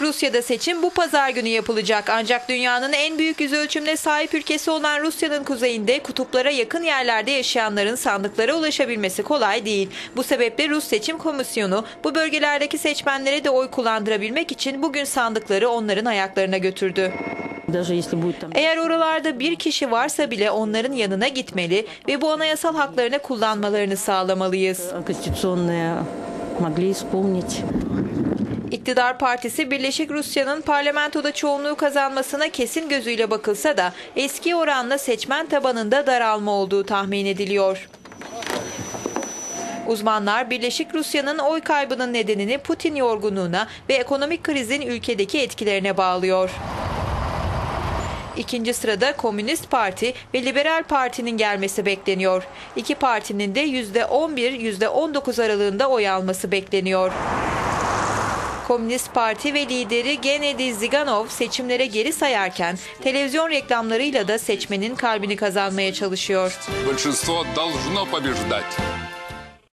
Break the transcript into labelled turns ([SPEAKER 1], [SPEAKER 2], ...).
[SPEAKER 1] Rusya'da seçim bu pazar günü yapılacak ancak dünyanın en büyük yüzölçümüne sahip ülkesi olan Rusya'nın kuzeyinde kutuplara yakın yerlerde yaşayanların sandıklara ulaşabilmesi kolay değil. Bu sebeple Rus Seçim Komisyonu bu bölgelerdeki seçmenlere de oy kullandırabilmek için bugün sandıkları onların ayaklarına götürdü. Eğer oralarda bir kişi varsa bile onların yanına gitmeli ve bu anayasal haklarını kullanmalarını sağlamalıyız. İktidar partisi Birleşik Rusya'nın parlamentoda çoğunluğu kazanmasına kesin gözüyle bakılsa da eski oranla seçmen tabanında daralma olduğu tahmin ediliyor. Uzmanlar Birleşik Rusya'nın oy kaybının nedenini Putin yorgunluğuna ve ekonomik krizin ülkedeki etkilerine bağlıyor. İkinci sırada Komünist Parti ve Liberal Parti'nin gelmesi bekleniyor. İki partinin de %11-%19 aralığında oy alması bekleniyor. Komünist Parti ve lideri Gennady Ziganov seçimlere geri sayarken televizyon reklamlarıyla da seçmenin kalbini kazanmaya çalışıyor.